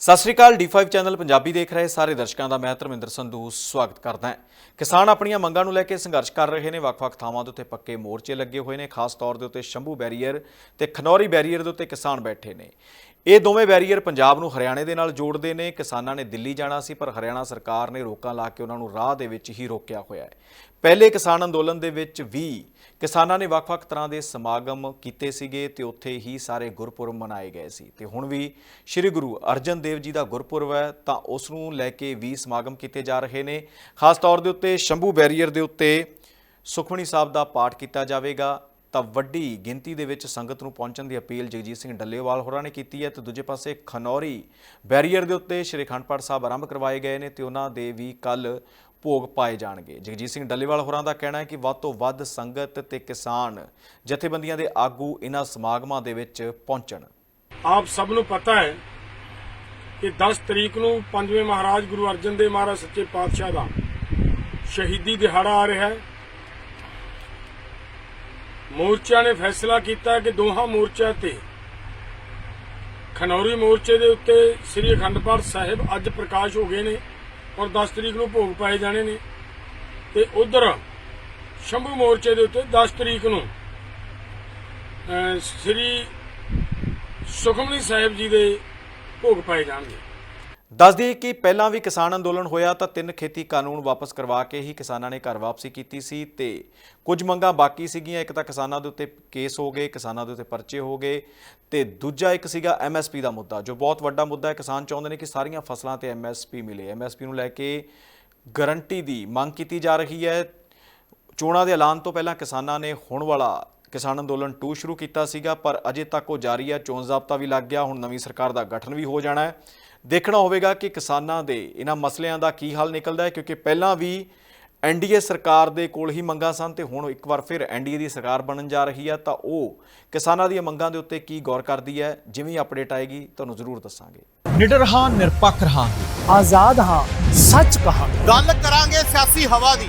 ਸਤਿ ਸ਼੍ਰੀ ਅਕਾਲ D5 channel Punjabi ਦੇਖ ਰਹੇ ਸਾਰੇ ਦਰਸ਼ਕਾਂ ਦਾ, ਮੈਂ ਧਰਮਿੰਦਰ ਸੰਧੂ, ਸਵਾਗਤ ਕਰਦਾ ਹਾਂ। ਕਿਸਾਨ ਆਪਣੀਆਂ ਮੰਗਾਂ ਨੂੰ ਲੈ ਕੇ ਸੰਘਰਸ਼ ਕਰ ਰਹੇ ਨੇ, ਵੱਖ-ਵੱਖ ਥਾਵਾਂ ਦੇ ਉੱਤੇ ਪੱਕੇ ਮੋਰਚੇ ਲੱਗੇ ਹੋਏ ਨੇ, ਖਾਸ ਤੌਰ ਦੇ ਉੱਤੇ ਸ਼ੰਭੂ ਬੈਰੀਅਰ ਤੇ ਖਨੌਰੀ ਬੈਰੀਅਰ ਦੇ ਉੱਤੇ ਕਿਸਾਨ ਬੈਠੇ ਨੇ। ਇਹ ਦੋਵੇਂ ਬੈਰੀਅਰ ਪੰਜਾਬ ਨੂੰ ਹਰਿਆਣੇ ਦੇ ਨਾਲ ਜੋੜਦੇ ਨੇ। ਕਿਸਾਨਾਂ ਨੇ ਦਿੱਲੀ ਜਾਣਾ ਸੀ, ਪਰ ਹਰਿਆਣਾ ਸਰਕਾਰ ਨੇ ਰੋਕਾਂ ਲਾ ਕੇ ਉਹਨਾਂ ਨੂੰ ਰਾਹ ਦੇ ਵਿੱਚ ਹੀ ਰੋਕਿਆ ਹੋਇਆ ਹੈ। ਪਹਿਲੇ ਕਿਸਾਨ ਅੰਦੋਲਨ ਦੇ ਵਿੱਚ ਵੀ ਕਿਸਾਨਾਂ ਨੇ ਵੱਖ-ਵੱਖ ਤਰ੍ਹਾਂ ਦੇ ਸਮਾਗਮ ਕੀਤੇ ਸੀਗੇ ਤੇ ਉੱਥੇ ਹੀ ਸਾਰੇ ਗੁਰਪੁਰਬ ਮਨਾਏ ਗਏ ਸੀ। ਤੇ ਹੁਣ ਵੀ ਸ੍ਰੀ ਗੁਰੂ ਅਰਜਨ ਦੇਵ ਜੀ ਦਾ ਗੁਰਪੁਰਬ ਹੈ, ਤਾਂ ਉਸ ਨੂੰ ਲੈ ਕੇ ਵੀ ਸਮਾਗਮ ਕੀਤੇ ਜਾ ਰਹੇ ਨੇ। ਖਾਸ ਤੌਰ ਦੇ ਉੱਤੇ ਸ਼ੰਭੂ ਬੈਰੀਅਰ ਦੇ ਉੱਤੇ ਸੁਖਮਣੀ ਸਾਹਿਬ ਦਾ ਪਾਠ ਕੀਤਾ ਜਾਵੇਗਾ। ਤਾਂ ਵੱਡੀ ਗਿਣਤੀ ਦੇ ਵਿੱਚ ਸੰਗਤ ਨੂੰ ਪਹੁੰਚਣ ਦੀ ਅਪੀਲ ਜਗਜੀਤ ਸਿੰਘ ਡੱਲੇਵਾਲ ਹੋਰਾਂ ਨੇ ਕੀਤੀ ਹੈ ਤੇ ਦੂਜੇ ਪਾਸੇ ਖਨੌਰੀ ਬੈਰੀਅਰ ਦੇ ਉੱਤੇ ਸ਼੍ਰੀ ਅਖੰਡ ਪਾਠ ਸਾਹਿਬ ਆਰੰਭ ਕਰਵਾਏ ਗਏ ਨੇ ਤੇ ਉਹਨਾਂ ਦੇ ਵੀ ਕੱਲ ਭੋਗ ਪਾਏ ਜਾਣਗੇ। ਜਗਜੀਤ ਸਿੰਘ ਡੱਲੇਵਾਲ ਹੋਰਾਂ ਦਾ ਕਹਿਣਾ ਹੈ ਕਿ ਵੱਧ ਤੋਂ ਵੱਧ ਸੰਗਤ ਤੇ ਕਿਸਾਨ ਜਥੇਬੰਦੀਆਂ ਦੇ ਆਗੂ ਇਹਨਾਂ ਸਮਾਗਮਾਂ ਦੇ ਵਿੱਚ ਪਹੁੰਚਣ। ਆਪ ਸਭ ਨੂੰ ਪਤਾ ਹੈ ਕਿ 10 ਤਰੀਕ ਨੂੰ ਪੰਜਵੇਂ ਮਹਾਰਾਜ ਗੁਰੂ ਅਰਜਨ ਦੇਵ ਮਹਾਰਾਜ ਸੱਚੇ ਪਾਤਸ਼ਾਹ ਦਾ ਸ਼ਹੀਦੀ ਦਿਹਾੜਾ ਆ ਰਿਹਾ ਹੈ। ਮੋਰਚਾ ਨੇ ਫੈਸਲਾ ਕੀਤਾ ਕਿ ਦੋਹਾਂ ਮੋਰਚਿਆਂ ਤੇ, ਖਨੌਰੀ ਮੋਰਚੇ ਦੇ ਉੱਤੇ ਸ੍ਰੀ ਅਖੰਡ ਪਾਠ ਸਾਹਿਬ ਅੱਜ ਪ੍ਰਕਾਸ਼ ਹੋ ਗਏ ਨੇ ਔਰ 10 ਤਰੀਕ ਨੂੰ ਭੋਗ ਪਾਏ ਜਾਣੇ ਨੇ। ਤੇ ਉਧਰ ਸ਼ੰਭੂ ਮੋਰਚੇ ਦੇ ਉੱਤੇ 10 ਤਰੀਕ ਨੂੰ ਸ੍ਰੀ ਸੁਖਮਨੀ ਸਾਹਿਬ ਜੀ ਦੇ ਭੋਗ ਪਾਏ ਜਾਣਗੇ। ਦੱਸ ਦਈਏ ਕਿ ਪਹਿਲਾਂ ਵੀ ਕਿਸਾਨ ਅੰਦੋਲਨ ਹੋਇਆ ਤਾਂ ਤਿੰਨ ਖੇਤੀ ਕਾਨੂੰਨ ਵਾਪਸ ਕਰਵਾ ਕੇ ਹੀ ਕਿਸਾਨਾਂ ਨੇ ਘਰ ਵਾਪਸੀ ਕੀਤੀ ਸੀ ਤੇ ਕੁਝ ਮੰਗਾਂ ਬਾਕੀ ਸੀਗੀਆਂ। ਇੱਕ ਤਾਂ ਕਿਸਾਨਾਂ ਦੇ ਉੱਤੇ ਕੇਸ ਹੋ ਗਏ, ਕਿਸਾਨਾਂ ਦੇ ਉੱਤੇ ਪਰਚੇ ਹੋ ਗਏ ਤੇ ਦੂਜਾ ਇੱਕ ਸੀਗਾ ਐਮਐਸਪੀ ਦਾ ਮੁੱਦਾ, ਜੋ ਬਹੁਤ ਵੱਡਾ ਮੁੱਦਾ ਹੈ। ਕਿਸਾਨ ਚਾਹੁੰਦੇ ਨੇ ਕਿ ਸਾਰੀਆਂ ਫਸਲਾਂ ਤੇ ਐਮਐਸਪੀ ਮਿਲੇ। ਐਮਐਸਪੀ ਨੂੰ ਲੈ ਕੇ ਗਰੰਟੀ ਦੀ ਮੰਗ ਕੀਤੀ ਜਾ ਰਹੀ ਹੈ। ਚੋਣਾਂ ਦੇ ਐਲਾਨ ਤੋਂ ਪਹਿਲਾਂ ਕਿਸਾਨਾਂ ਨੇ ਹੁਣ ਵਾਲਾ ਕਿਸਾਨ ਅੰਦੋਲਨ 2 ਸ਼ੁਰੂ ਕੀਤਾ ਸੀਗਾ, ਪਰ ਅਜੇ ਤੱਕ ਉਹ ਜਾਰੀ ਹੈ। ਚੋਣ ਜ਼ਾਬਤਾ ਵੀ ਲੱਗ ਗਿਆ। ਹੁਣ ਨਵੀਂ ਸਰਕਾਰ ਦਾ ਗਠਨ ਵੀ ਹੋ ਜਾਣਾ ਹੈ। ਦੇਖਣਾ ਹੋਵੇਗਾ ਕਿ ਕਿਸਾਨਾਂ ਦੇ ਇਹਨਾਂ ਮਸਲਿਆਂ ਦਾ ਕੀ ਹੱਲ ਨਿਕਲਦਾ ਹੈ ਕਿਉਂਕਿ ਪਹਿਲਾਂ ਵੀ ਐਨਡੀਏ ਸਰਕਾਰ ਦੇ ਕੋਲ ਹੀ ਮੰਗਾਂ ਸਨ ਤੇ ਹੁਣ ਇੱਕ ਵਾਰ ਫਿਰ ਐਨਡੀਏ ਦੀ ਸਰਕਾਰ ਬਣਨ ਜਾ ਰਹੀ ਹੈ ਤਾਂ ਉਹ ਕਿਸਾਨਾਂ ਦੀਆਂ ਮੰਗਾਂ ਦੇ ਉੱਤੇ ਕੀ ਗੌਰ ਕਰਦੀ ਹੈ ਜਿਵੇਂ ਹੀ ਅਪਡੇਟ ਆਏਗੀ ਤੁਹਾਨੂੰ ਜ਼ਰੂਰ ਦੱਸਾਂਗੇ। ਨਿਡਰ ਹਾਂ ਨਿਰਪੱਖ ਰਹਾਂਗੇ। ਆਜ਼ਾਦ ਹਾਂ ਸੱਚ ਕਹਾਂ ਗੱਲ ਕਰਾਂਗੇ ਸਿਆਸੀ ਹਵਾ ਦੀ।